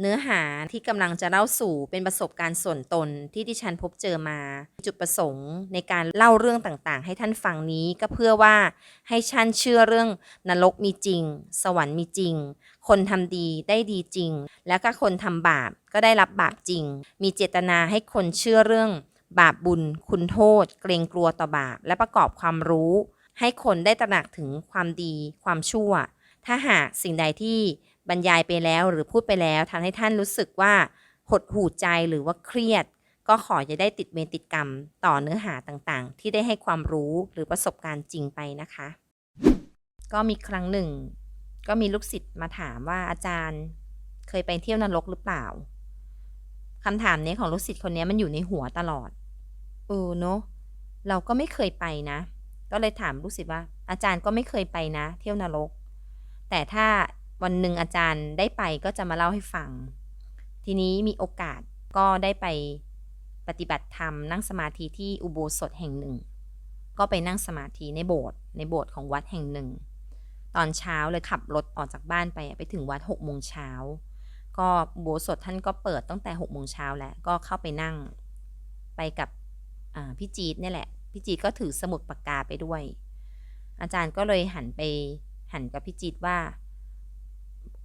เนื้อหาที่กำลังจะเล่าสู่เป็นประสบการณ์ส่วนตนที่ดิฉันพบเจอมา จุดประสงค์ในการเล่าเรื่องต่างๆ ให้ท่านฟังนี้ก็เพื่อว่าให้ท่านเชื่อเรื่องนรกมีจริง สวรรค์มีจริง คนทำดีได้ดีจริง แล้วก็คนทำบาปก็ได้รับบาปจริง มีเจตนาให้คนเชื่อเรื่อง บาปบุญ คุณโทษ เกรงกลัวต่อบาป และประกอบความรู้ ให้คนได้ตระหนักถึงความดี ความชั่ว ถ้าหากสิ่งใดที่ บรรยายไปแล้วหรือพูดไปแล้วทำให้ท่านรู้สึกว่าหดหู่ใจหรือว่าเครียด ก็ขอจะได้ติดเวรติดกรรมต่อเนื้อหาต่างๆ ที่ได้ให้ความรู้หรือประสบการณ์จริงไปนะคะ ก็มีครั้งหนึ่ง ก็มีลูกศิษย์มาถามว่าอาจารย์เคยไปเที่ยวนรกหรือเปล่าคำถามนี้ของลูกศิษย์คนนี้มันอยู่ในหัวตลอดเออเนอะเราก็ไม่เคยไปนะ ก็เลยถามลูกศิษย์ว่า อาจารย์ก็ไม่เคยไปนะ เที่ยวนรก แต่ถ้า วันหนึ่งอาจารย์ได้ไปก็จะมาเล่าให้ฟัง ทีนี้มีโอกาสก็ได้ไปปฏิบัติธรรมนั่งสมาธิที่อุโบสถแห่งหนึ่ง ก็ไปนั่งสมาธิในโบสถ์ในโบสถ์ของวัดแห่งหนึ่ง ตอนเช้าเลยขับรถออกจากบ้านไปไปถึงวัดหกโมงเช้าก็อุโบสถท่านก็เปิดตั้งแต่หกโมงเช้าแล้วก็เข้าไปนั่งไปกับพี่จีดนี่แหละพี่จีดก็ถือสมุดปากกาไปด้วย อาจารย์ก็เลยหันไปหันกับพี่จีดว่า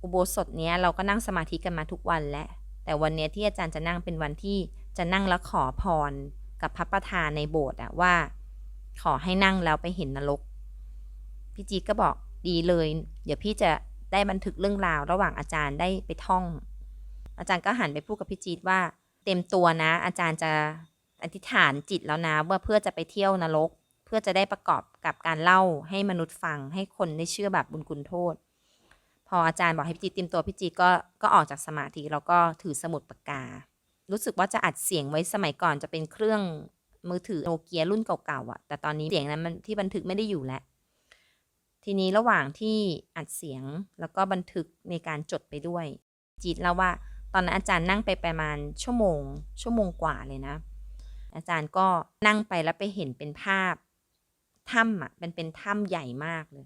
อุโบสถเนี้ยเราก็นั่งสมาธิกันมาทุกวันแหล้วแต่วันเนี้ยที่อาจารย์จะนั่งเป็นวันที่จะนั่งแล้วขอพรกับพระประธานในโบสถ์อะว่า ขอให้นั่งแล้วไปเห็นนรก พี่จีก็บอกดีเลย เดี๋ยวพี่จะได้บันทึกเรื่องราวระหว่างอาจารย์ได้ไปท่อง อาจารย์ก็หันไปพูดกับพี่จีว่า เต็มตัวนะ อาจารย์จะอธิษฐานจิตแล้วนะว่าเพื่อจะไปเที่ยวนรก เพื่อจะได้ประกอบกับการเล่าให้มนุษย์ฟังให้คนได้เชื่อแบบบุญคุณโทษ ออาจารย์บอกให้พี่จีเตรียมตัวพี่จีก็ก็ออกจากสมาธิแล้วก็ถือสมุดปากกา รู้สึกว่าจะอัดเสียงไว้สมัยก่อนจะเป็นเครื่องมือถือโนเกียรุ่นเก่าๆอะแต่ตอนนี้เสียงนั้นมันที่บันทึกไม่ได้อยู่แล้ว ทีนี้ระหว่างที่อัดเสียงแล้วก็บันทึกในการจดไปด้วย จีตแล้วว่าตอนนั้นอาจารย์นั่งไปประมาณชั่วโมง ชั่วโมงกว่าเลยนะ อาจารย์ก็นั่งไปแล้วไปเห็นเป็นภาพถ้ำอะเป็นเป็นถ้ำใหญ่มากเลย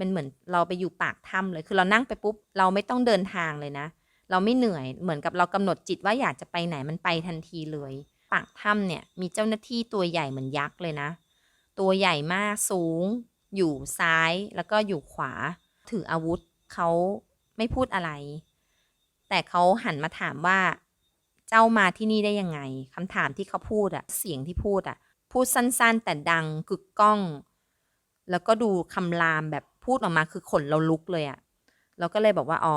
มันเหมือนเราไปอยู่ปากถ้ำเลย คือเรานั่งไปปุ๊บ เราไม่ต้องเดินทางเลยนะ เราไม่เหนื่อย เหมือนกับเรากำหนดจิตว่าอยากจะไปไหนมันไปทันทีเลย ปากถ้ำเนี่ยมีเจ้าหน้าที่ตัวใหญ่เหมือนยักษ์เลยนะ ตัวใหญ่มากสูง อยู่ซ้ายแล้วก็อยู่ขวา ถืออาวุธเขาไม่พูดอะไร แต่เขาหันมาถามว่าเจ้ามาที่นี่ได้ยังไงคำถามที่เขาพูดอะเสียงที่พูดอะพูดสั้นๆ แต่ดังกึกก้อง แล้วก็ดูคำรามแบบ พูดออกมาคือขนเราลุกเลยอะเราก็เลยบอกว่าอ๋อ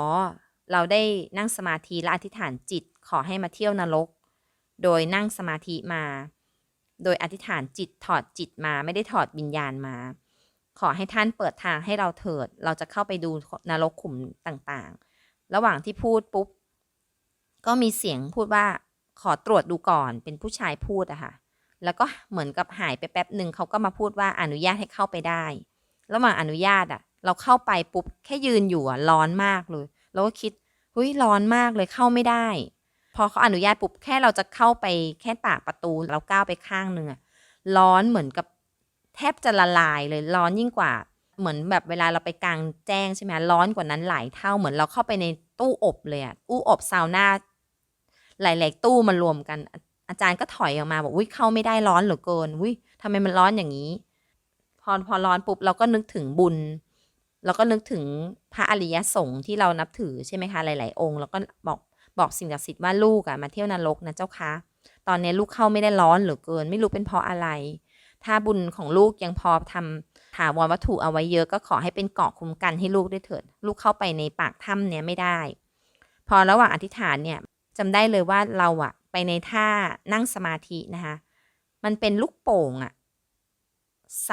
เราได้นั่งสมาธิและอธิษฐานจิตขอให้มาเที่ยวนรก โดยนั่งสมาธิมา โดยอธิษฐานจิตถอดจิตมาไม่ได้ถอดวิญญาณมา ขอให้ท่านเปิดทางให้เราเถิด เราจะเข้าไปดูนรกขุมต่างๆ ระหว่างที่พูดปุ๊บ ก็มีเสียงพูดว่าขอตรวจดูก่อนเป็นผู้ชายพูดอะค่ะ แล้วก็เหมือนกับหายไปแป๊บหนึ่งเขาก็มาพูดว่าอนุญาตให้เข้าไปได้ ระหว่างอนุญาตอะเราเข้าไปปุ๊บแค่ยืนอยู่อะร้อนมากเลยเราก็คิดเฮ้ยร้อนมากเลยเข้าไม่ได้ พอเขาอนุญาตปุ๊บแค่เราจะเข้าไปแค่ปากประตูเราก้าวไปข้างหนึ่งอะร้อนเหมือนกับแทบจะละลายเลยร้อนยิ่งกว่า เหมือนแบบเวลาเราไปกลางแจ้งใช่ไหมร้อนกว่านั้นหลายเท่าเหมือนเราเข้าไปในตู้อบเลยอะตู้อบซาวน่าหลาย ๆ ตู้มารวมกันอาจารย์ก็ถอยออกมาบอกอุ้ยเข้าไม่ได้ร้อนเหลือเกินอุ้ยทำไมมันร้อนอย่างนี้ พอพอร้อนปุ๊บเราก็นึกถึงบุญเราก็นึกถึงพระอริยสงฆ์ที่เรานับถือใช่ไหมคะ หลาย ๆ องค์แล้วก็บอกบอกสิ่งศักดิ์สิทธิ์ว่าลูกอะมาเที่ยวนรกนะเจ้าคะตอนนี้ลูกเข้าไม่ได้ร้อนเหลือเกิน ไม่รู้เป็นเพราะอะไร ถ้าบุญของลูกยังพอทำถาวรวัตถุเอาไว้เยอะก็ขอให้เป็นเกาะคุ้มกันให้ลูกได้เถิด ลูกเข้าไปในปากถ้ำเนี้ยไม่ได้ พอระหว่างอธิษฐานเนี่ยจำได้เลยว่าเราอะไปในท่านั่งสมาธินะคะ มันเป็นลูกโป่งอะ ใส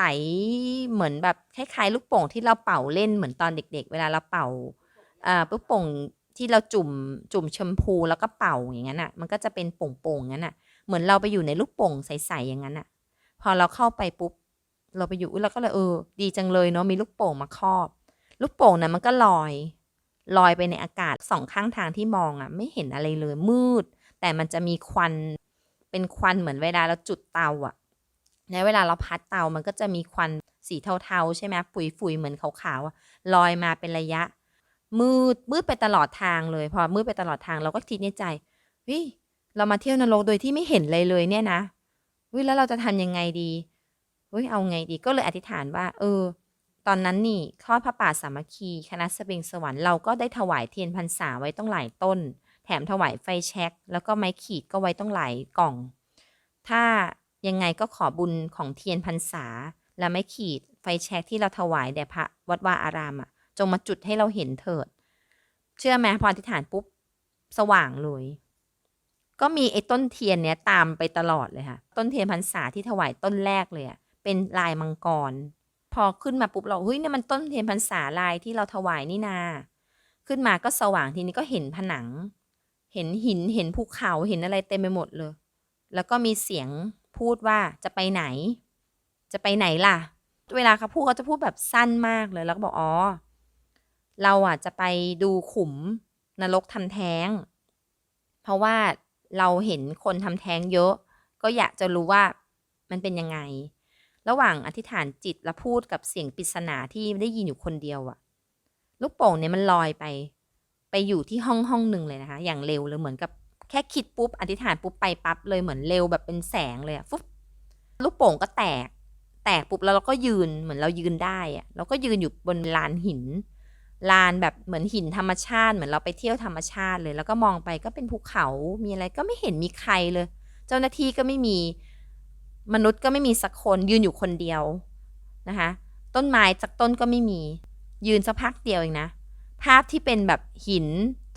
เหมือนแบบคล้ายๆลูกโป่งที่เราเป่าเล่นเหมือนตอนเด็ก ๆ เวลาเราเป่าอ่าลูกโป่งที่เราจุ่มจุ่มชมพูแล้วก็เป่าอย่างนั้นอะมันก็จะเป็นโป่งๆงั้นอะเหมือนเราไปอยู่ในลูกโป่งใสๆอย่างนั้นอะพอเราเข้าไปปุ๊บ เราไปอยู่เราก็เลยเออ ดีจังเลยเนาะมีลูกโป่งมาครอบ ลูกโป่งนั้นมันก็ลอยลอยไปในอากาศสองข้างทางที่มองอะ่ะ ไม่เห็นอะไรเลยมืด แต่มันจะมีควันเป็นควันเหมือนเวลาเราจุดเตาอะ่ ในเวลาเราพัดเตามันก็จะมีควันสีเทาๆ ใช่ไหมฝุ่ยๆเหมือนขาวๆลอยมาเป็นระยะ มืดมืดไปตลอดทางเลย พอมืดไปตลอดทางเราก็คิดในใจเฮ้ยเรามาเที่ยวนรกโดยที่ไม่เห็นเลยเลยเนี่ยนะเฮ้ยแล้วเราจะทำยังไงดีเฮ้ยเอาไงดีก็เลยอธิษฐานว่า เออ ตอนนั้นนี่ทอดพระป่าสามัคคีคณะสเปงสวรรค์เราก็ได้ถวายเทียนพรรษาไว้ต้องหลายต้น แถมถวายไฟแช็กแล้วก็ไม้ขีดก็ไว้ต้องหลายกล่อง ถ้า ยังไงก็ขอบุญของเทียนพรรษา และไม้ขีดไฟแช็กที่เราถวายแด่พระวัดวาอารามอะจงมาจุดให้เราเห็นเถิด เชื่อไหมพออธิษฐานปุ๊บ สว่างเลยก็มีไอ้ต้นเทียนเนี้ยตามไปตลอดเลยค่ะ ต้นเทียนพรรษาที่ถวายต้นแรกเลยอะเป็นลายมังกร พอขึ้นมาปุ๊บเราเฮ้ยเนี่ยมันต้นเทียนพรรษาลายที่เราถวายนี่นา ขึ้นมาก็สว่างทีนี้ก็เห็นผนัง เห็นหินเห็นภูเขาเห็นอะไรเต็มไปหมดเลย แล้วก็มีเสียง พูดว่าจะไปไหน จะไปไหนล่ะ เวลาเขาพูดเขาจะพูดแบบสั้นมากเลยแล้วก็บอกอ๋อเราอะจะไปดูขุมนรกทำแท้ง เพราะว่าเราเห็นคนทำแท้งเยอะ ก็อยากจะรู้ว่ามันเป็นยังไง ระหว่างอธิษฐานจิตและพูดกับเสียงปริศนาที่ได้ยินอยู่คนเดียวอะลูกโป่งเนี่ยมันลอยไป ไปอยู่ที่ห้องห้องหนึ่งเลยนะคะ อย่างเร็วเลยเหมือนกับ แค่คิดปุ๊บอธิษฐานปุ๊บไปปั๊บเลยเหมือนเร็วแบบเป็นแสงเลยอะฟุ๊บลูกโป่งก็แตก แตกปุ๊บแล้วเราก็ยืนเหมือนเรายืนได้อะเราก็ยืนอยู่บนลานหินลานแบบเหมือนหินธรรมชาติเหมือนเราไปเที่ยวธรรมชาติเลย แล้วก็มองไปก็เป็นภูเขามีอะไรก็ไม่เห็นมีใครเลย เจ้าหน้าที่ก็ไม่มีมนุษย์ก็ไม่มีสักคนยืนอยู่คนเดียวนะคะ ต้นไม้จากต้นก็ไม่มี ยืนสักพักเดียวเองนะ ภาพที่เป็นแบบหิน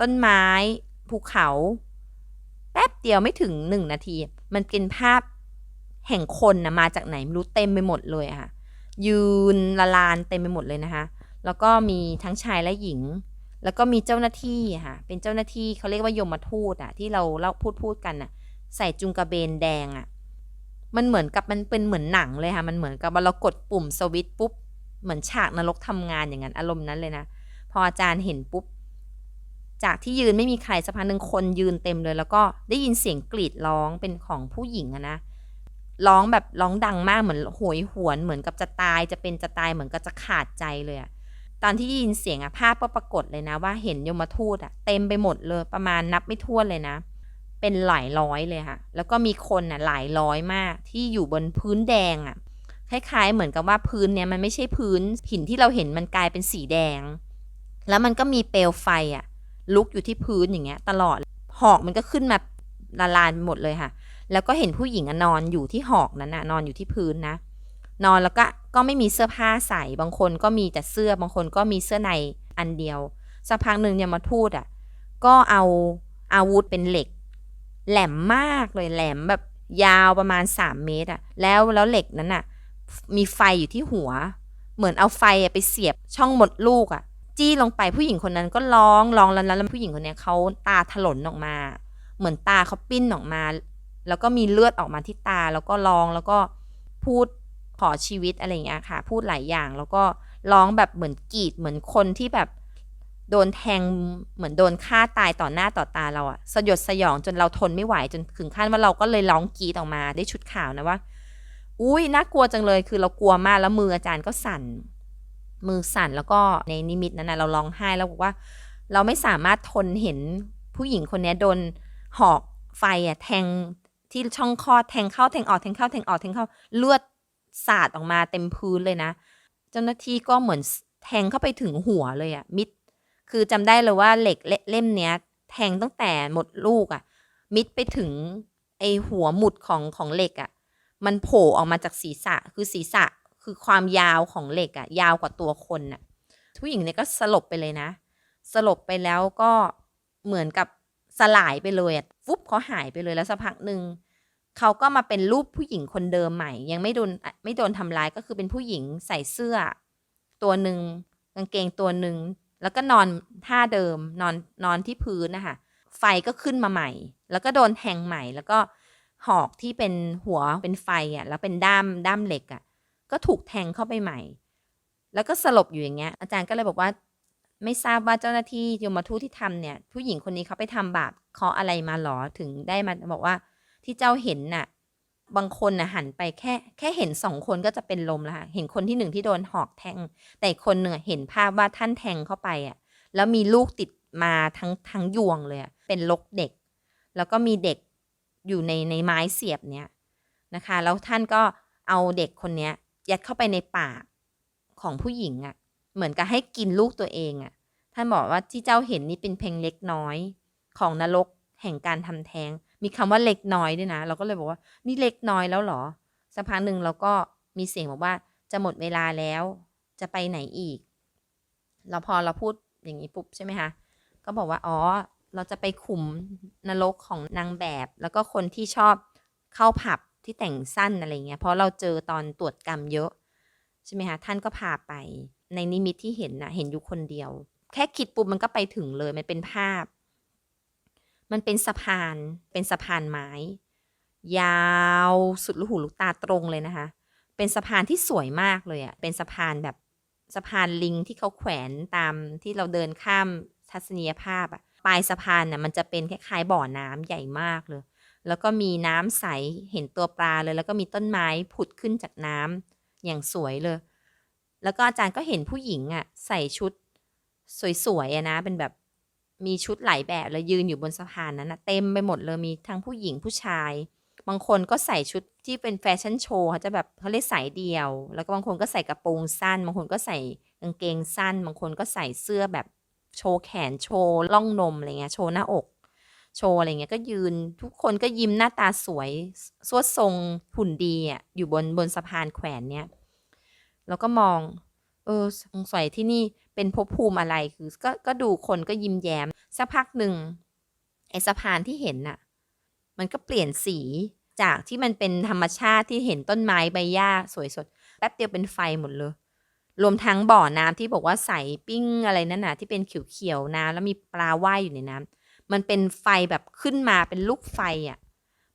ต้นไม้ ภูเขา แป๊บเดียวไม่ถึงหนึ่งนาที มันเป็นภาพแห่งคนนะมาจากไหนไม่รู้เต็มไปหมดเลยอะค่ะ ยืนละลานเต็มไปหมดเลยนะคะ แล้วก็มีทั้งชายและหญิง แล้วก็มีเจ้าหน้าที่ค่ะ เป็นเจ้าหน้าที่เขาเรียกว่ายมทูตอะที่เราเล่าพูดพูดกันอะใส่จุงกระเบนแดงอะมันเหมือนกับมันเป็นเหมือนหนังเลยค่ะ มันเหมือนกับว่าเรากดปุ่มสวิตช์ปุ๊บ เหมือนฉากนรกทำงานอย่างนั้นอารมณ์นั้นเลยนะ พออาจารย์เห็นปุ๊บ จากที่ยืนไม่มีใครสักพักหนึ่งคนยืนเต็มเลย แล้วก็ได้ยินเสียงกรีดร้องเป็นของผู้หญิงอะนะร้องแบบร้องดังมากเหมือนโหยหวนเหมือนกับจะตายจะเป็นจะตายเหมือนกับจะขาดใจเลยอะตอนที่ได้ยินเสียงอะภาพก็ปรากฏเลยนะว่าเห็นยมทูตอะเต็มไปหมดเลยประมาณนับไม่ถ้วนเลยนะ เป็นหลายร้อยเลยค่ะ แล้วก็มีคนอะหลายร้อยมากที่อยู่บนพื้นแดงอะคล้ายๆ เหมือนกับว่าพื้นเนี้ยมันไม่ใช่พื้นหินที่เราเห็นมันกลายเป็นสีแดง แล้วมันก็มีเปลวไฟอะ ลุกอยู่ที่พื้นอย่างเงี้ย ตลอดหอกมันก็ขึ้นมาละลานไปหมดเลยค่ะ แล้วก็เห็นผู้หญิงนอนอยู่ที่หอกนั้นน่ะนอนอยู่ที่พื้นนะ นอนแล้วก็ก็ไม่มีเสื้อผ้าใส่บางคนก็มีแต่เสื้อบางคนก็มีเสื้อในอันเดียวสักพักหนึ่งยังมาทูตอะก็เอาอาวุธเป็นเหล็ก แหลมมากเลยแหลมแบบยาวประมาณ 3 เมตรอะแล้วแล้วเหล็กนั้นอะมีไฟอยู่ที่หัว เหมือนเอาไฟไปเสียบช่องหมดลูกอะ จี้ลงไปผู้หญิงคนนั้นก็ร้องร้องแล้วแล้วผู้หญิงคนนี้เขาตาถลนออกมา เหมือนตาเขาปิ้นออกมา แล้วก็มีเลือดออกมาที่ตาแล้วก็ร้องแล้วก็พูดขอชีวิตอะไรอย่างเงี้ยค่ะ พูดหลายอย่างแล้วก็ร้องแบบเหมือนกรีดเหมือนคนที่แบบโดนแทงเหมือนโดนฆ่าตายต่อหน้าต่อตาเราอะสยดสยองจนเราทนไม่ไหวจนถึงขั้นว่าเราก็เลยร้องกรีดออกมาได้ชุดข่าวนะว่า อุ้ยน่ากลัวจังเลยคือเรากลัวมากแล้วมืออาจารย์ก็สั่น มือสั่นแล้วก็ในนิมิตนั้นนะเราร้องไห้แล้วบอกว่า เราไม่สามารถทนเห็นผู้หญิงคนนี้โดนหอกไฟอะแทงที่ช่องคอแทงเข้าแทงออกแทงเข้าแทงออกแทงเข้าเลือดสาดออกมาเต็มพื้นเลยนะ เจ้าหน้าที่ก็เหมือนแทงเข้าไปถึงหัวเลยอะมิดคือจำได้เลยว่าเหล็กเล่มเนี้ย แทงตั้งแต่หมดลูกอะ่ะมิดไปถึงไอหัวหมุดของของเหล็กอะมันโผล่ออกมาจากศีรษะคือศีรษะ คือความยาวของเหล็กอะ่ะยาวกว่าตัวคนน่ะผู้หญิงเนี่ยก็สลบไปเลยนะ สลบไปแล้วก็เหมือนกับสลายไปเลยอะ่ะฟุบเขาหายไปเลยแล้วสักพักหนึ่งเขาก็มาเป็นรูปผู้หญิงคนเดิมใหม่ ยังไม่โดนไม่โดนทำร้ายก็คือเป็นผู้หญิงใส่เสื้อ ตัวหนึ่งกางเกงตัวหนึ่งแล้วก็นอนท่าเดิมนอนนอนที่พื้นนะคะไฟก็ขึ้นมาใหม่ แล้วก็โดนแทงใหม่ แล้วก็หอกที่เป็นหัวเป็นไฟอะแล้วเป็นด้ามด้ามเหล็กอะ ก็ถูกแทงเข้าไปใหม่ แล้วก็สลบอยู่อย่างเงี้ย อาจารย์ก็เลยบอกว่า ไม่ทราบว่าเจ้าหน้าที่ยมทูตที่ทำเนี่ย ผู้หญิงคนนี้เขาไปทำบาปเคาะอะไรมาหรอถึงได้มาบอกว่าที่เจ้าเห็นน่ะ บางคนน่ะหันไปแค่ แค่เห็นสองคนก็จะเป็นลมแล้วค่ะเห็นคนที่หนึ่งที่โดนหอกแทง แต่คนหนึ่งเห็นภาพว่าท่านแทงเข้าไปอะ แล้วมีลูกติดมาทั้งทั้งยวงเลยเป็นลกเด็ก แล้วก็มีเด็กอยู่ในในไม้เสียบเนี้ยนะคะ แล้วท่านก็เอาเด็กคนเนี้ย ยัดเข้าไปในปากของผู้หญิงอะ่ะ เหมือนกับให้กินลูกตัวเองอะ่ะ ท่านบอกว่าที่เจ้าเห็นนี่เป็นเพียงเล็กน้อย ของนรกแห่งการทำแท้ง มีคำว่าเล็กน้อยด้วยนะ เราก็เลยบอกว่านี่เล็กน้อยแล้วหรอ สักพักหนึ่งเราก็มีเสียงบอกว่าจะหมดเวลาแล้ว จะไปไหนอีก เราพอเราพูดอย่างนี้ปุ๊บใช่ไหมคะ ก็บอกว่าอ๋อ เราจะไปขุมนรกของนางแบบ แล้วก็คนที่ชอบเข้าผับ ที่แต่งสั้นอะไรเงี้ยเพราะเราเจอตอนตรวจกรรมเยอะ ใช่ไหมคะท่านก็พาไป ในนิมิตที่เห็นนะเห็นอยู่คนเดียว แค่คิดปุ๊บมันก็ไปถึงเลยมันเป็นภาพ มันเป็นสะพานเป็นสะพานไม้ ยาวสุดลูกหูลูกตาตรงเลยนะคะ เป็นสะพานที่สวยมากเลยอะ่ะเป็นสะพานแบบสะพานลิงที่เขาแขวนตามที่เราเดินข้ามทัศนียภาพอะปลายสะพานน่ะมันจะเป็นคล้ายๆบ่อน้ำใหญ่มากเลย แล้วก็มีน้ำใสเห็นตัวปลาเลย แล้วก็มีต้นไม้ผุดขึ้นจากน้ำอย่างสวยเลย แล้วก็อาจารย์ก็เห็นผู้หญิงอะ่ะใส่ชุดสวยๆนะเป็นแบบมีชุดหลายแบบแล้วยืนอยู่บนสะพานนั้นนะเต็มไปหมดเลยมีทั้งผู้หญิงผู้ชาย บางคนก็ใส่ชุดที่เป็นแฟชั่นโชว์เขาจะแบบเขาเรียกสายเดียว แล้วก็บางคนก็ใส่กระโปรงสั้น บางคนก็ใส่กางเกงสั้น บางคนก็ใส่เสื้อแบบโชว์แขนโชว์ล่องนมอะไรเงี้ยโชว์หน้าอก โชว์อะไรเงี้ยก็ยืนทุกคนก็ยิ้มหน้าตาสวยสวดทรงหุ่นดีอะอยู่บนบนสะพานแขวนเนี้ยแล้วก็มอง เออสงสัยที่นี่เป็นภพภูมิอะไรคือก็ก็ดูคนก็ยิ้มแย้ม สักพักหนึ่งไอสะพานที่เห็นน่ะ มันก็เปลี่ยนสีจากที่มันเป็นธรรมชาติที่เห็นต้นไม้ใบหญ้าสวยสดแป๊บเดียวเป็นไฟหมดเลยรวมทั้งบ่อน้ำที่บอกว่าใสปิ้งอะไรนั่นน่ะที่เป็นเขียวๆน้ำแล้วมีปลาว่ายอยู่ในน้ำ มันเป็นไฟแบบขึ้นมาเป็นลูกไฟอะ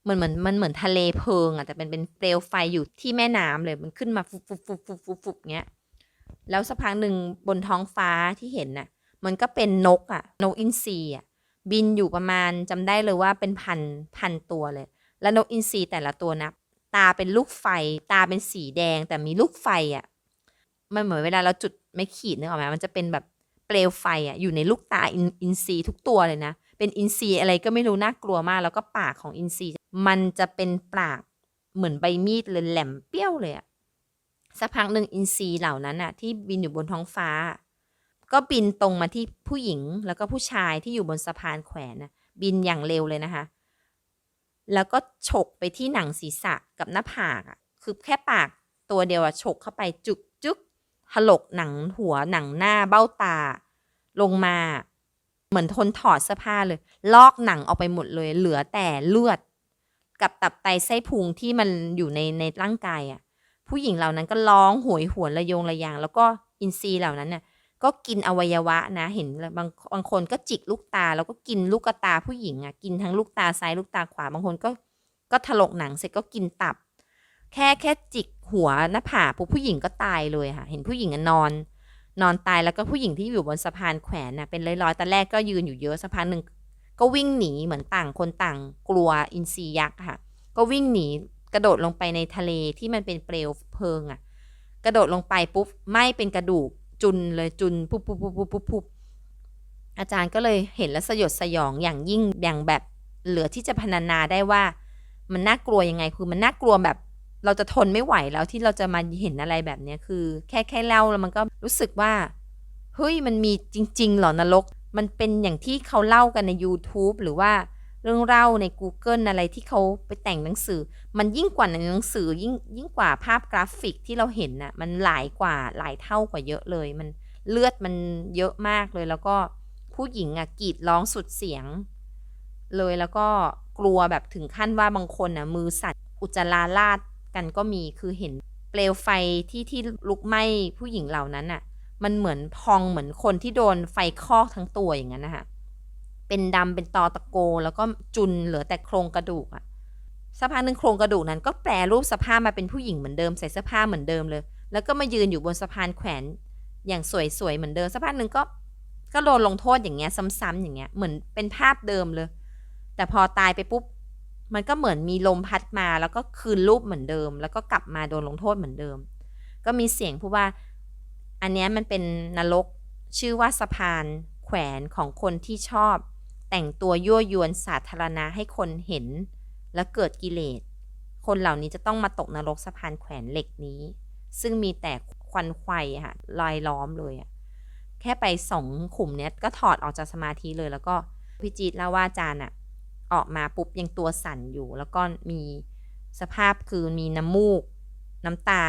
มันเหมือนมันเหมือนทะเลเพลิงอะแต่เป็นเป็นเปลวไฟอยู่ที่แม่น้ำเลยมันขึ้นมาฟุบฟุบฟุบฟุบฟุบฟุบเงี้ยแล้วสักพักหนึ่งบนท้องฟ้าที่เห็นน่ะ มันก็เป็นนกอะนกอินทรีอะบินอยู่ประมาณจำได้เลยว่าเป็นพันพันตัวเลย แล้วนกอินทรีแต่ละตัวนะตาเป็นลูกไฟ ตาเป็นสีแดงแต่มีลูกไฟอะมันเหมือนเวลาเราจุดไม่ขีดนึกออกไหมมันจะเป็นแบบเปลวไฟอะอยู่ในลูกตาอินอินทรีทุกตัวเลยนะ เป็นอินทรีย์อะไรก็ไม่รู้น่ากลัวมาก แล้วก็ปากของอินทรีย์มันจะเป็นปากเหมือนใบมีดเลยแหลมเปี้ยวเลยอะสักพักหนึ่งอินทรีย์เหล่านั้นน่ะที่บินอยู่บนท้องฟ้า ก็บินตรงมาที่ผู้หญิงแล้วก็ผู้ชายที่อยู่บนสะพานแขวนนะบินอย่างเร็วเลยนะคะ แล้วก็ฉกไปที่หนังศีรษะกับหน้าผากอะคือแค่ปากตัวเดียวอะฉกเข้าไปจุกจุกถลกหนังหัวหนังหน้าเบ้าตา ลงมา เหมือนทนถอดเสื้อผ้าเลย ลอกหนังออกไปหมดเลย เหลือแต่เลือด กับตับไตไส้พุงที่มันอยู่ในในร่างกายอะ ผู้หญิงเหล่านั้นก็ร้องโหวยหวนระยงระยาง แล้วก็อินทรีย์เหล่านั้นน่ะก็กินอวัยวะนะ เห็นบางบางคนก็จิกลูกตา แล้วก็กินลูกตาผู้หญิงอะกินทั้งลูกตาซ้ายลูกตาขวาบางคนก็ก็ถลกหนังเสร็จก็กินตับ แค่แค่จิกหัวหน้าผากผู้หญิงก็ตายเลยค่ะ เห็นผู้หญิงนอน นอนตายแล้วก็ผู้หญิงที่อยู่บนสะพานแขวนน่ะเป็นร้อยๆตอนแรกก็ยืนอยู่เยอะสักพักหนึ่งก็วิ่งหนีเหมือนต่างคนต่างกลัวอินทรียักษ์ค่ะ ก็วิ่งหนีกระโดดลงไปในทะเลที่มันเป็นเปลวเพลิงอะ่ะ กระโดดลงไปปุ๊บไหม้เป็นกระดูกจุนเลยจุนปุ๊บปุ๊บปุ๊บปุ๊บปุ๊บปุ๊บอาจารย์ก็เลยเห็นแล้วสยดสยองอย่างยิ่งอย่างแบบเหลือที่จะพรรณนาได้ว่า มันน่ากลัวยังไงคือมันน่ากลัวแบบ เราจะทนไม่ไหวแล้วที่เราจะมาเห็นอะไรแบบนี้คือ แค่แค่เล่าแล้วมันก็รู้สึกว่าเฮ้ยมันมีจริงๆเหรอนรก มันเป็นอย่างที่เขาเล่ากันใน YouTube หรือว่าเรื่องเล่าใน Google อะไรที่เขาไปแต่งหนังสือ มันยิ่งกว่าในหนังสือยิ่งยิ่งกว่าภาพกราฟิกที่เราเห็นน่ะมันหลายกว่าหลายเท่ากว่าเยอะเลย มันเลือดมันเยอะมากเลย แล้วก็ผู้หญิงอะกรีดร้องสุดเสียง เลยแล้วก็กลัวแบบถึงขั้นว่าบางคนอะมือสั่นอุจจาราลาด กันก็มีคือเห็นเปลวไฟที่ที่ลุกไหม้ผู้หญิงเหล่านั้นอะมันเหมือนพองเหมือนคนที่โดนไฟคอกทั้งตัวอย่างนั้นนะคะเป็นดำเป็นตอตะโก แล้วก็จุนเหลือแต่โครงกระดูกอะสักพักหนึ่งโครงกระดูกนั้นก็แปรรูปสภาพมาเป็นผู้หญิงเหมือนเดิมใส่เสื้อผ้าเหมือนเดิมเลย แล้วก็มายืนอยู่บนสะพานแขวนอย่างสวยๆเหมือนเดิมสักพักหนึ่งก็ก็โดนลงโทษอย่างเงี้ย ซ้ำๆอย่างเงี้ยเหมือนเป็นภาพเดิมเลย แต่พอตายไปปุ๊บ มันก็เหมือนมีลมพัดมาแล้วก็คืนรูปเหมือนเดิม แล้วก็กลับมาโดนลงโทษเหมือนเดิม ก็มีเสียงพูดว่า อันนี้มันเป็นนรกชื่อว่าสะพานแขวนของคนที่ชอบ แต่งตัวยั่วยวนสาธารณะให้คนเห็น และเกิดกิเลส คนเหล่านี้จะต้องมาตกนรกสะพานแขวนเหล็กนี้ ซึ่งมีแต่ควันไฟค่ะลอยล้อมเลยอะแค่ไปสองขุมเนี้ยก็ถอดออกจากสมาธิเลยแล้วก็พี่จีตเล่าว่าอาจารย์อะ ออกมาปุ๊บยังตัวสั่นอยู่ แล้วก็มีสภาพคือมีน้ำมูก น้ำตา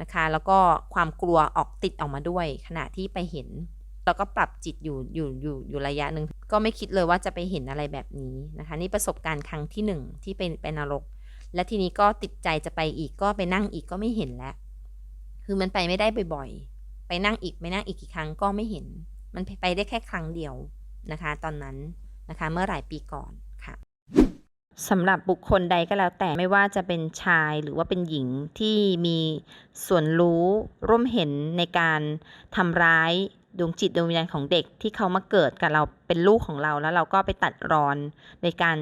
นะคะ แล้วก็ความกลัวออกติดออกมาด้วย ขณะที่ไปเห็น แล้วก็ปรับจิตอยู่อยู่อยู่อยู่ระยะหนึ่งก็ไม่คิดเลยว่าจะไปเห็นอะไรแบบนี้นะคะ นี่ประสบการณ์ครั้งที่หนึ่งที่ไปไปนรก และทีนี้ก็ติดใจจะไปอีกก็ไปนั่งอีกก็ไม่เห็นแล้วคือมันไปไม่ได้บ่อยๆ ไปนั่งอีกไปนั่งอีกกี่ครั้งก็ไม่เห็น มันไปได้แค่ครั้งเดียวนะคะ ตอนนั้นนะคะเมื่อหลายปีก่อน สำหรับบุคคลใดก็แล้วแต่ไม่ว่าจะเป็นชายหรือว่าเป็นหญิงที่มีส่วนรู้ร่วมเห็นในการทำร้ายดวงจิตดวงวิญญาณของเด็กที่เขามาเกิดกับเราเป็นลูกของเราแล้วเราก็ไปตัดรอนในการ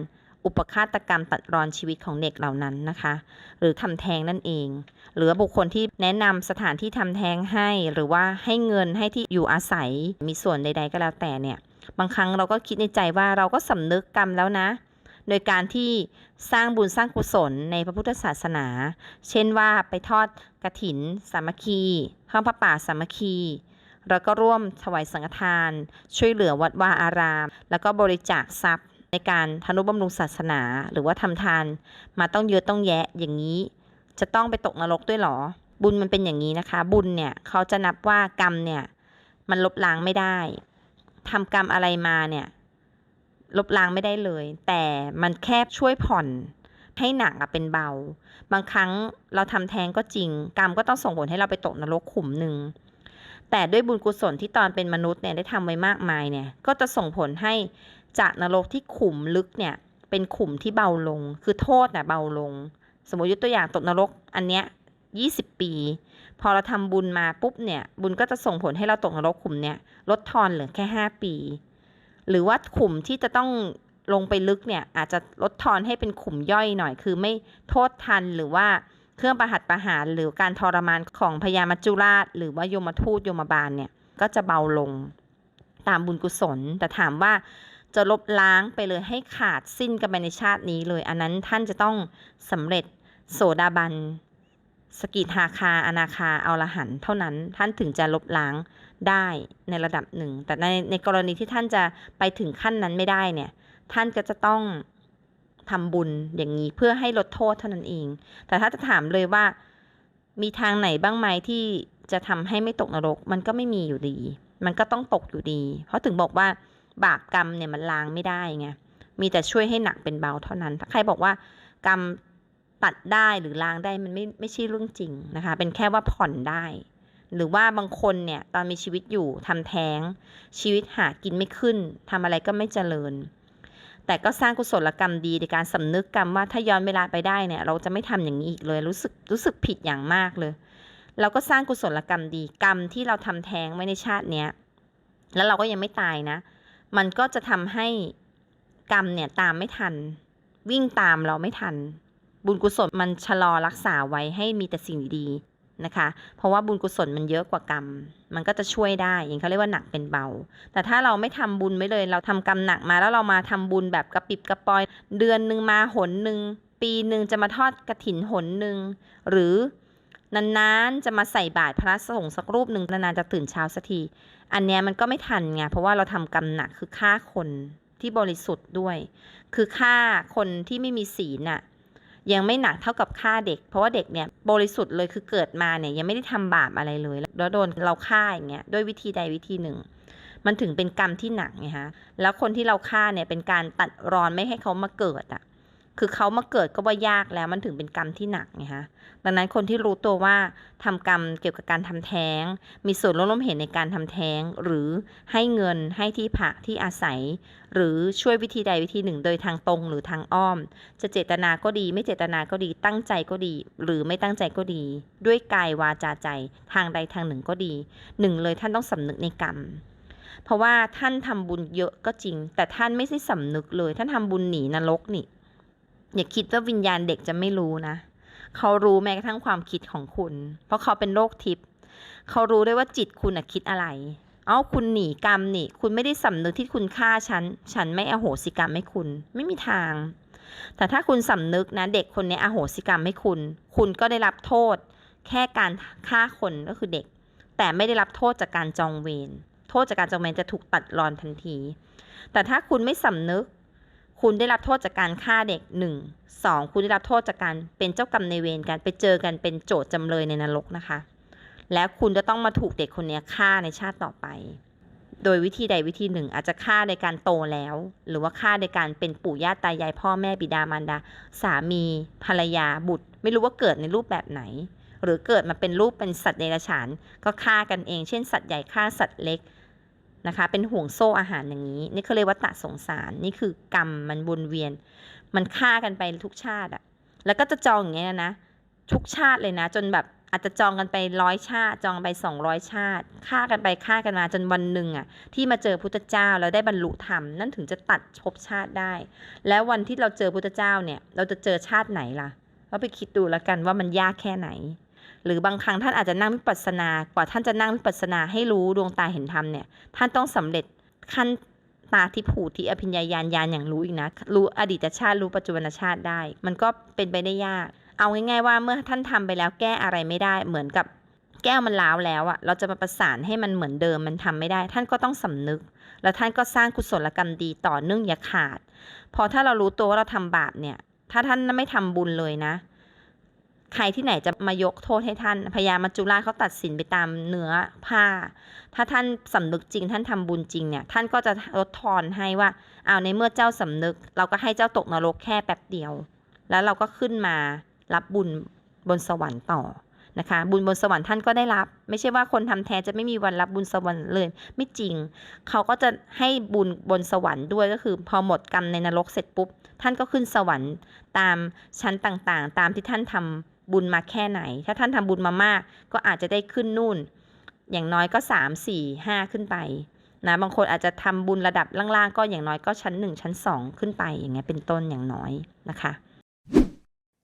อุปฆาตกรรมตัดรอนชีวิตของเด็กเหล่านั้นนะคะ หรือทำแท้งนั่นเอง หรือบุคคลที่แนะนำสถานที่ทำแท้งให้ หรือว่าให้เงินให้ที่อยู่อาศัยมีส่วนใด ๆ ก็แล้วแต่เนี่ย บางครั้งเราก็คิดในใจว่าเราก็สำนึกกรรมแล้วนะ โดยการที่สร้างบุญสร้างกุศลในพระพุทธศาสนา เช่นว่าไปทอดกระถิน สามัคคีข้าวพระป่าสามัคคีแล้วก็ร่วมถวายสังฆทาน ช่วยเหลือวัดวาอาราม แล้วก็บริจาคทรัพย์ในการทนุบำรุงศาสนา หรือว่าทำทาน มาต้องเยอะต้องแยะอย่างนี้ จะต้องไปตกนรกด้วยหรอ บุญมันเป็นอย่างนี้นะคะ บุญเนี่ยเขาจะนับว่ากรรมเนี่ยมันลบล้างไม่ได้ทำกรรมอะไรมาเนี่ย ลบล้างไม่ได้เลย แต่มันแค่ช่วยผ่อนให้หนักอะเป็นเบา บางครั้งเราทำแท้งก็จริง กรรมก็ต้องส่งผลให้เราไปตกนรกขุมหนึ่งแต่ด้วยบุญกุศลที่ตอนเป็นมนุษย์เนี่ยได้ทำไว้มากมายเนี่ย ก็จะส่งผลให้จากนรกที่ขุมลึกเนี่ยเป็นขุมที่เบาลง คือโทษน่ะเบาลง สมมติยกตัวอย่างตกนรกอันเนี้ยยี่สิบปี พอเราทำบุญมาปุ๊บเนี่ย บุญก็จะส่งผลให้เราตกนรกขุมเนี่ยลดทอนเหลือแค่ห้าปี หรือว่าขุมที่จะต้องลงไปลึกเนี่ยอาจจะลดทอนให้เป็นขุมย่อยหน่อย คือไม่โทษทันหรือว่าเครื่องประหัตประหาร หรือการทรมานของพญามัจจุราช หรือว่าโยมทูตโยมบาลเนี่ยก็จะเบาลงตามบุญกุศล แต่ถามว่าจะลบล้างไปเลยให้ขาดสิ้นกันไปในชาตินี้เลย อันนั้นท่านจะต้องสำเร็จโสดาบัน สกิทาคาอนาคาเอาละหันเท่านั้นท่านถึงจะลบล้างได้ในระดับหนึ่ง แต่ในในกรณีที่ท่านจะไปถึงขั้นนั้นไม่ได้เนี่ย ท่านก็จะต้องทำบุญอย่างนี้เพื่อให้ลดโทษเท่านั้นเอง แต่ถ้าจะถามเลยว่า มีทางไหนบ้างไหมที่จะทำให้ไม่ตกนรก มันก็ไม่มีอยู่ดี มันก็ต้องตกอยู่ดี เพราะถึงบอกว่าบาปกรรมเนี่ยมันล้างไม่ได้ไงมีแต่ช่วยให้หนักเป็นเบาเท่านั้น ถ้าใครบอกว่ากรรม ตัดได้หรือล้างได้มันไม่ไม่ใช่เรื่องจริงนะคะ เป็นแค่ว่าผ่อนได้ หรือว่าบางคนเนี่ยตอนมีชีวิตอยู่ทำแท้ง ชีวิตหากินไม่ขึ้นทำอะไรก็ไม่เจริญ แต่ก็สร้างกุศลกรรมดีในการสำนึกกรรมว่าถ้าย้อนเวลาไปได้เนี่ยเราจะไม่ทำอย่างนี้อีกเลย รู้สึกรู้สึกผิดอย่างมากเลย เราก็สร้างกุศลกรรมดีกรรมที่เราทำแท้งไว้ในชาติเนี้ยแล้วเราก็ยังไม่ตายนะ มันก็จะทำให้กรรมเนี่ยตามไม่ทัน วิ่งตามเราไม่ทัน บุญกุศลมันชะลอรักษาไว้ให้มีแต่สิ่งดีนะคะ เพราะว่าบุญกุศลมันเยอะกว่ากรรม มันก็จะช่วยได้ อย่างเขาเรียกว่าหนักเป็นเบา แต่ถ้าเราไม่ทำบุญไว้เลย เราทำกรรมหนักมาแล้วเรามาทำบุญแบบกระปิบกระปอย เดือนหนึ่งมาหนหนึ่ง ปีหนึ่งจะมาทอดกระถินหนหนึ่ง หรือนานๆ จะมาใส่บาตรพระสงฆ์สักรูปหนึ่งนานๆ จะตื่นเช้าสักที อันเนี้ยมันก็ไม่ทันไง เพราะว่าเราทำกรรมหนักคือฆ่าคนที่บริสุทธิ์ด้วย คือฆ่าคนที่ไม่มีศีลน่ะ ยังไม่หนักเท่ากับฆ่าเด็ก เพราะว่าเด็กเนี่ยบริสุทธิ์เลยคือเกิดมาเนี่ยยังไม่ได้ทำบาปอะไรเลย แล้วโดนเราฆ่าอย่างเงี้ยด้วยวิธีใดวิธีหนึ่ง มันถึงเป็นกรรมที่หนักไงฮะแล้วคนที่เราฆ่าเนี่ยเป็นการตัดรอนไม่ให้เขามาเกิดอะ คือเขามาเกิดก็ว่ายากแล้วมันถึงเป็นกรรมที่หนักไงฮะดังนั้นคนที่รู้ตัวว่าทำกรรมเกี่ยวกับการทำแท้ง มีส่วนร่วมเห็นในการทำแท้ง หรือให้เงินให้ที่พักที่อาศัย หรือช่วยวิธีใดวิธีหนึ่ง โดยทางตรงหรือทางอ้อม จะเจตนาก็ดี ไม่เจตนาก็ดี ตั้งใจก็ดี หรือไม่ตั้งใจก็ดี ด้วยกายวาจาใจ ทางใดทางหนึ่งก็ดีหนึ่งเลยท่านต้องสำนึกในกรรมเพราะว่าท่านทำบุญเยอะก็จริง แต่ท่านไม่ใช่สำนึกเลย ท่านทำบุญหนีนรกนี่ อย่าคิดว่าวิญญาณเด็กจะไม่รู้นะ เขารู้แม้กระทั่งความคิดของคุณ เพราะเขาเป็นโรคทิพย์เขารู้ได้ว่าจิตคุณอะคิดอะไร เอ้าคุณหนีกรรมนี่ คุณไม่ได้สำนึกที่คุณฆ่าฉัน ฉันไม่อโหสิกรรมให้คุณ ไม่มีทาง แต่ถ้าคุณสำนึกนะ เด็กคนนี้อโหสิกรรมให้คุณ คุณก็ได้รับโทษ แค่การฆ่าคนก็คือเด็ก แต่ไม่ได้รับโทษจากการจองเวร โทษจากการจองเวรจะถูกตัดรอนทันที แต่ถ้าคุณไม่สำนึก คุณได้รับโทษจากการฆ่าเด็กหนึ่งสองคุณได้รับโทษจากการเป็นเจ้ากรรมในเวรกันไปเจอกันเป็นโจทย์จำเลยในนรกนะคะ แล้วคุณจะต้องมาถูกเด็กคนนี้ฆ่าในชาติต่อไป โดยวิธีใดวิธีหนึ่ง อาจจะฆ่าในการโตแล้ว หรือว่าฆ่าในการเป็นปู่ย่าตายายพ่อแม่บิดามารดา สามี ภรรยาบุตร ไม่รู้ว่าเกิดในรูปแบบไหน หรือเกิดมาเป็นรูปเป็นสัตว์เดรัจฉาน ก็ฆ่ากันเอง เช่น สัตว์ใหญ่ฆ่าสัตว์เล็ก นะคะ เป็นห่วงโซ่อาหารอย่างนี้ นี่เขาเรียกว่าตะสงสาร นี่คือกรรมมันวนเวียน มันฆ่ากันไปทุกชาติอะแล้วก็จะจองอย่างเงี้ยนะ ทุกชาติเลยนะ จนแบบอาจจะจองกันไปร้อยชาติ จองไปสองร้อยชาติฆ่ากันไปฆ่ากันมาจนวันหนึ่งอะ ที่มาเจอพุทธเจ้าแล้วได้บรรลุธรรมนั่นถึงจะตัดภพชาติได้ แล้ววันที่เราเจอพุทธเจ้าเนี่ย เราจะเจอชาติไหนล่ะเราไปคิดดูแล้วกันว่ามันยากแค่ไหน หรือบางครั้งท่านอาจจะนั่งวิปัสสนากว่าท่านจะนั่งวิปัสสนาให้รู้ดวงตาเห็นธรรมเนี่ยท่านต้องสำเร็จขั้นตาทิผูที่อภิญญาญาณญาณอย่างรู้อีกนะ รู้อดีตชาติรู้ปัจจุบันชาติได้ มันก็เป็นไปได้ยาก เอาง่าย ๆ ว่าเมื่อท่านทำไปแล้วแก้อะไรไม่ได้เหมือนกับแก้วมันล้าวแล้วอะเราจะมาประสานให้มันเหมือนเดิมมันทำไม่ได้ ท่านก็ต้องสำนึก แล้วท่านก็สร้างกุศลกรรมดีต่อเนื่องอย่าขาด พอถ้าเรารู้ตัวว่าเราทำบาปเนี่ย ถ้าท่านไม่ทำบุญเลยนะ ใครที่ไหนจะมายกโทษให้ท่านพญามัจจุราชเขาตัดสินไปตามเนื้อผ้า ถ้าท่านสำนึกจริง ท่านทำบุญจริงเนี่ยท่านก็จะลดทอนให้ว่าเอาในเมื่อเจ้าสำนึก เราก็ให้เจ้าตกนรกแค่แป๊บเดียว แล้วเราก็ขึ้นมารับบุญบนสวรรค์ต่อนะคะ บุญบนสวรรค์ท่านก็ได้รับ ไม่ใช่ว่าคนทำแท้จะไม่มีวันรับบุญสวรรค์เลย ไม่จริง เขาก็จะให้บุญบนสวรรค์ด้วยก็คือ พอหมดกรรมในนรกเสร็จปุ๊บ ท่านก็ขึ้นสวรรค์ตามชั้นต่างๆ ตามที่ท่านทำ บุญมาแค่ไหน ถ้าท่านทำบุญมามาก ก็อาจจะได้ขึ้นนู่น อย่างน้อยก็สามสี่ห้าขึ้นไปนะบางคนอาจจะทำบุญระดับล่างๆ ก็อย่างน้อยก็ชั้นหนึ่งชั้นสองขึ้นไปอย่างเงี้ยเป็นต้นอย่างน้อยนะคะ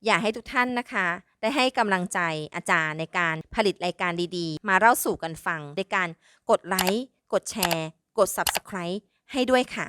อยากให้ทุกท่านนะคะ ได้ให้กำลังใจอาจารย์ในการผลิตรายการดีๆ มาเล่าสู่กันฟังในการกดไลค์กดแชร์ กด Subscribe ให้ด้วยค่ะ